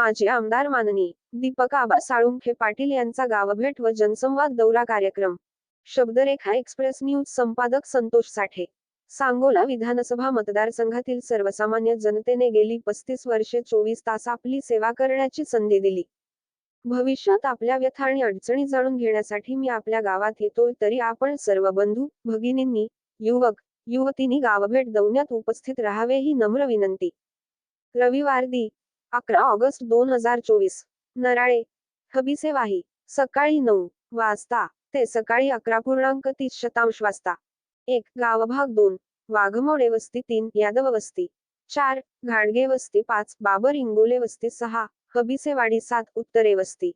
माजी आमदार माननी दीपक आबा साळुंखे पाटील यांचा गावभेट व जनसंवाद दौरा कार्यक्रम. शब्दरेखा एक्सप्रेस न्यूज संपादक संतोष साठे. सांगोला विधानसभा मतदारसंघातील सर्वसामान्य जनतेने गेली पस्तीस वर्षे चोवीस तास आपली सेवा करण्याची संधी दिली. भविष्यात आपल्या व्यथा आणि अडचणी जाणून घेण्यासाठी मी आपल्या गावात येतोय तरी आपण सर्व बंधू भगिनींनी युवक युवतींनी गावभेट दौण्यात उपस्थित राहावे ही नम्र विनंती. रविवार दि अकरा ऑगस्ट दोन हजार चोवीस. नराळे. हबीसेवाही. सकाळी नऊ वाजता ते सकाळी अकरा पूर्णांक तीस शतांश वाजता. एक गावभाग दोन वाघमोडे वस्ती तीन यादव वस्ती. चार घाडगे वस्ती पाच बाबर इंगोले वस्ती सहा हबीसेवाडी सात उत्तरे वस्ती.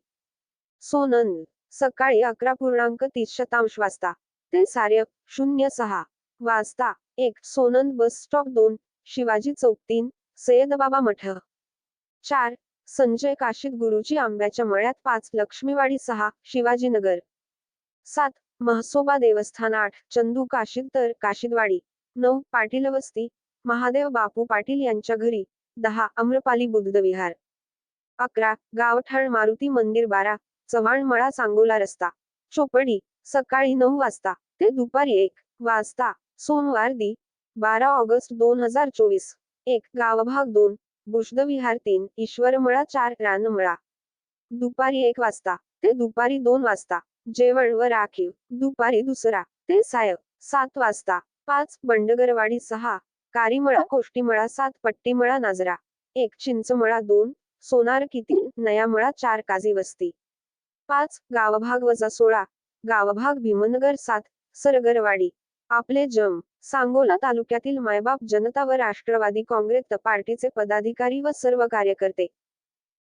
सोनंद सकाळी अकरा पूर्णांक तीस शतांश वाजता. ते सार्य शून्य सहा वाजता. एक सोनंद बस स्टॉप दोन शिवाजी चौक तीन सय्यदबाबा मठ. चार संजय काशीद गुरुजी आंब्याच्या मळ्यात पाच लक्ष्मीवाडी सहा शिवाजीनगर. सात महसोबा देवस्थान आठ चंदू काशीद तर काशीदवाडी नऊ पाटील वस्ती महादेव बापू पाटील यांच्या घरी. दहा अम्रपाली बुद्धविहार. अकरा गावठाण मारुती मंदिर बारा चव्हाणमळा सांगोला रस्ता. चोपडी सकाळी नऊ वाजता ते दुपारी एक वाजता. सोमवार दि बारा ऑगस्ट दोन हजार चोवीस. एक गावभाग दोन बुष्दविहार तीन ईश्वरमळा चार रानमळा. दुपारी एक वाजता ते दुपारी दोन वाजता. जेवण व राखीव दुपारी दुसरा ते साय सात वाजता. पाच बंडगरवाडी सहा कारीमळा कोष्टीमळा सात पट्टीमळा नाजरा. एक चिंचमळा दोन सोनार किती नयामळा चार काजी वस्ती. पाच गावभाग वजा सोळा गावभाग भीमनगर सात सरगरवाडी. आपले जम. सांगोला तालुक्यातील मायबाप जनता व राष्ट्रवादी काँग्रेस पार्टीचे पदाधिकारी व सर्व कार्यकर्ते.